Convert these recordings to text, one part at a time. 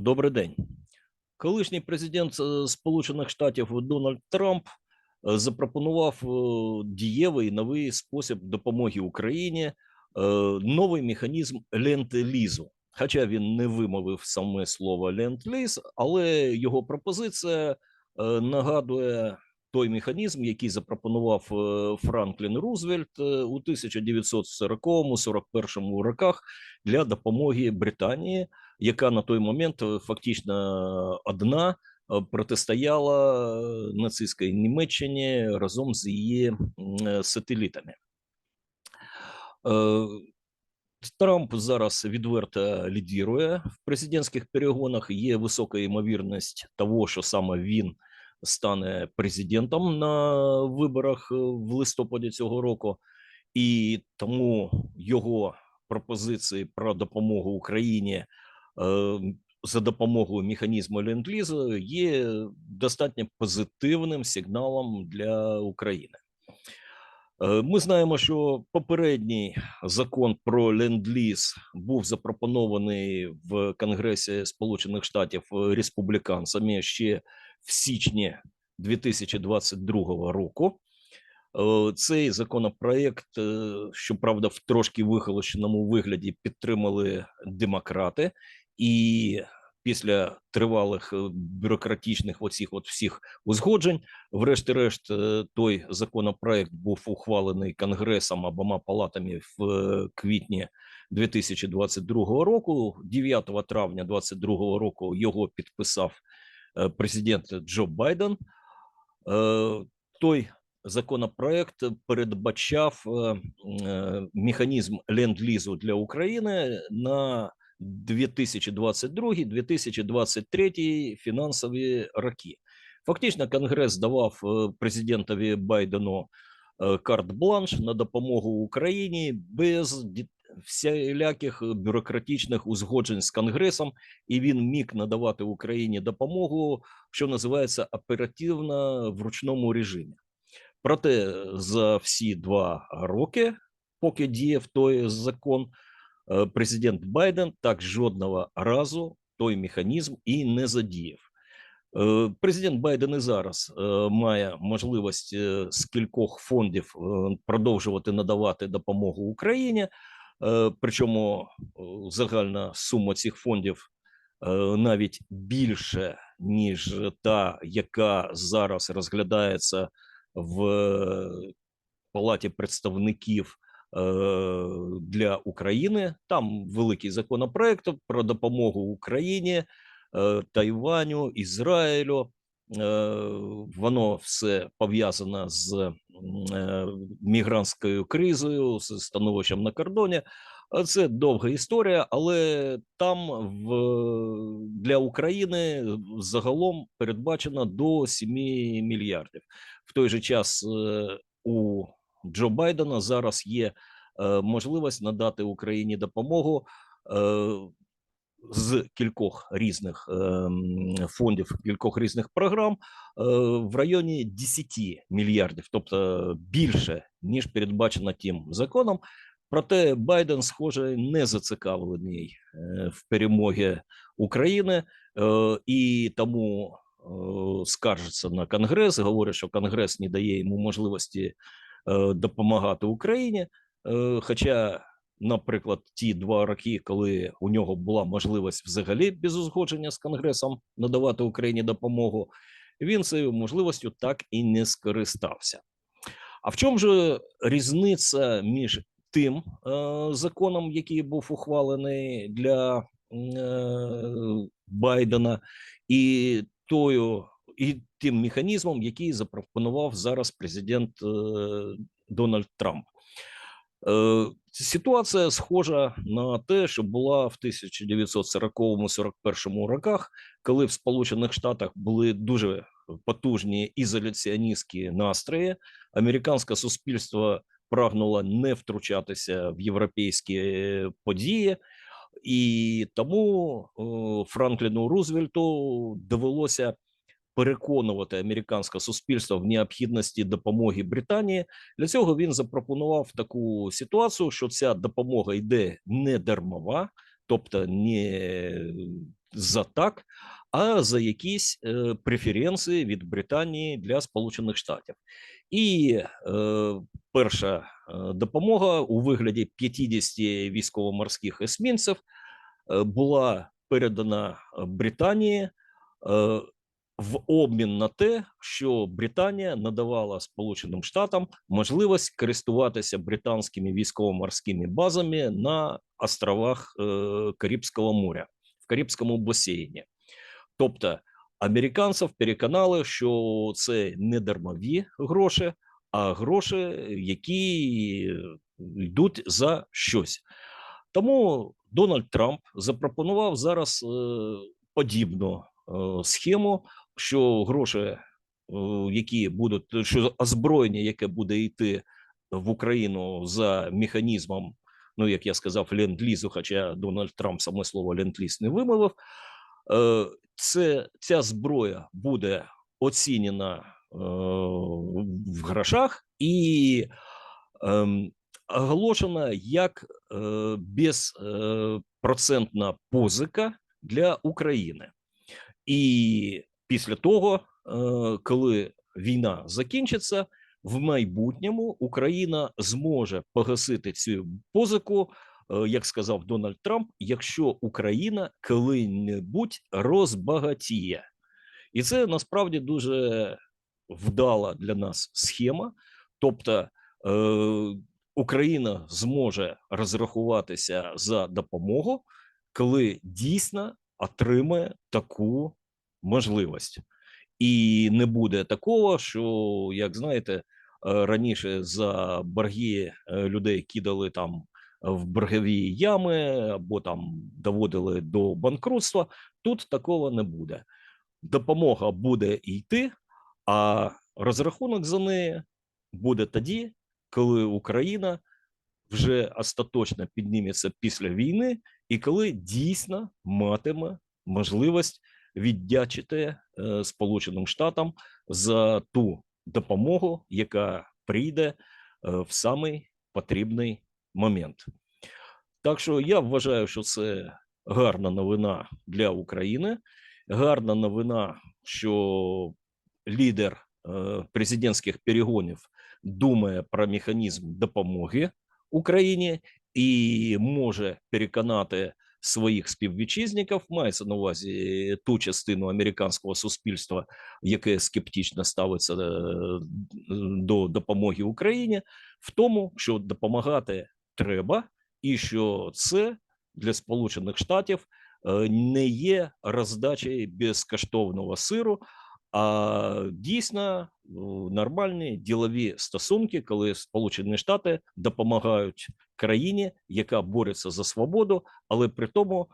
Добрий день. Колишній президент е, Сполучених Штатів Дональд Трамп е, запропонував е, дієвий новий спосіб допомоги Україні, новий механізм ленд-лізу. Хоча він не вимовив саме слово ленд-ліз, але його пропозиція нагадує той механізм, який запропонував Франклін Рузвельт у 1940-41 роках для допомоги Британії яка на той момент е, фактично одна е, протистояла е, нацистській Німеччині разом з її е, сателітами. Е, Трамп зараз відверто лідірує в президентських перегонах. Є висока ймовірність того, що саме він стане президентом на виборах е, в листопаді цього року, і тому його пропозиції про допомогу Україні е, за допомогою механізму ленд-лізу є достатньо позитивним сигналом для України. Е, Ми знаємо, що попередній закон про ленд-ліз був запропонований в Конгресі Сполучених Штатів республіканцями ще в січні 2022 року. Е, Цей законопроект, е, щоправда, в трошки вихолощеному вигляді підтримали демократи, і після тривалих е, бюрократичних оцих от всіх узгоджень, врешті-решт, е, той законопроект був ухвалений Конгресом обома палатами в е, квітні 2022 року. 9 травня 2022 року його підписав президент Джо Байден. Той законопроект передбачав механізм ленд-лізу для України на 2022-2023 фінансові роки. Фактично, Конгрес давав е, президентові Байдену е, карт-бланш на допомогу Україні без всіляких бюрократичних узгоджень з Конгресом, і він міг надавати Україні допомогу, що називається оперативно в ручному режимі. Проте за всі два роки, поки діяв той закон, президент Байден так жодного разу той механізм і не задіяв. Е, Президент Байден і зараз е, має можливість з кількох фондів продовжувати надавати допомогу Україні. Причому загальна сума цих фондів навіть більше, ніж та, яка зараз розглядається в Палаті представників для України. Там великий законопроект про допомогу Україні, е, Тайваню, Ізраїлю. Е, Воно все пов'язано з е, мігрантською кризою, з становищем на кордоні. Це довга історія, але там в для України загалом передбачено до 7 мільярдів. В той же час е, у Джо Байдена зараз є е, можливість надати Україні допомогу е, з кількох різних е, фондів, кількох різних програм е, в районі 10 мільярдів, тобто більше ніж передбачено тим законом. Проте Байден, схоже, не зацікавлений в перемогі України, і тому скаржиться на Конгрес, говорить, що Конгрес не дає йому можливості допомагати Україні. Е, Хоча, наприклад, ті два роки, коли у нього була можливість взагалі без узгодження з Конгресом надавати Україні допомогу, він цією можливістю так і не скористався. А в чому ж різниця між тим е, законом, який був ухвалений для е, Байдена, і тою, і тим механізмом, який запропонував зараз президент е, Дональд Трамп? Е, Ситуація схожа на те, що була в 1940-41 роках, коли в Сполучених Штатах були дуже потужні ізоляціоністські настрої. Американське суспільство прагнуло не втручатися в європейські події, і тому е, Франкліну Рузвельту довелося переконувати американське суспільство в необхідності допомоги Британії. Для цього він запропонував таку ситуацію, що ця допомога йде не дармова, тобто не за так, а за якісь е, преференції від Британії для Сполучених Штатів. І е, перша е, допомога у вигляді 50 військово-морських есмінців е, була передана е, Британії е, в обмін на те, що Британія надавала Сполученим Штатам можливість користуватися британськими військово-морськими базами на островах е, Карибського моря в Карибському басейні. Тобто американців переконали, що це не дармові гроші, а гроші, які йдуть за щось. Тому Дональд Трамп запропонував зараз е, подібну е, схему, що гроші, е, які будуть, що озброєння, яке буде йти в Україну за механізмом, ну як я сказав, ленд-лізу, хоча Дональд Трамп саме слово ленд-ліз не вимовив, е, це ця зброя буде оцінена е, в грошах і ем, оголошена як безпроцентна позика для України. І після того, е, коли війна закінчиться, в майбутньому Україна зможе погасити цю позику, е, як сказав Дональд Трамп, якщо Україна коли-небудь розбагатіє. І це насправді дуже вдала для нас схема. Тобто е, Україна зможе розрахуватися за допомогу, коли дійсно отримає таку можливість. І не буде такого, що, як знаєте, е, раніше за борги е, людей кидали там в боргові ями або там доводили до банкрутства. Тут такого не буде. Допомога буде йти, а розрахунок за неї буде тоді, коли Україна вже остаточно підніметься після війни, і коли дійсно матиме можливість віддячити е, Сполученим Штатам за ту допомогу, яка прийде е, в самий потрібний момент. Так що я вважаю, що це гарна новина для України. Гарна новина, що лідер е, президентських перегонів думає про механізм допомоги Україні і може переконати своїх співвітчизників, мається на увазі ту частину американського суспільства, яке скептично ставиться е, до допомоги Україні, в тому, що допомагати треба, і що це для Сполучених Штатів е, не є роздачею безкоштовного сиру, а дійсно нормальні ділові стосунки, коли Сполучені Штати допомагають країні, яка бореться за свободу, але при тому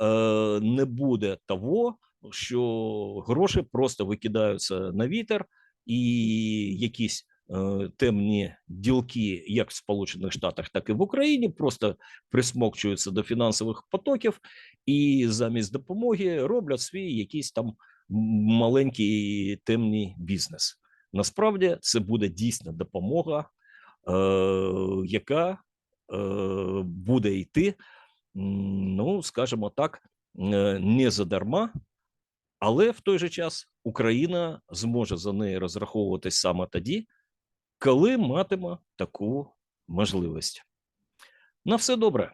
е, не буде того, що гроші просто викидаються на вітер, і якісь е, темні ділки, як в Сполучених Штатах, так і в Україні, просто присмокчуються до фінансових потоків, і замість допомоги роблять свій якийсь там маленький темний бізнес. Насправді це буде дійсна допомога, е, яка е, буде йти, ну скажімо так, е, не задарма, але в той же час Україна зможе за неї розраховуватись саме тоді, коли матиме таку можливість. На все добре.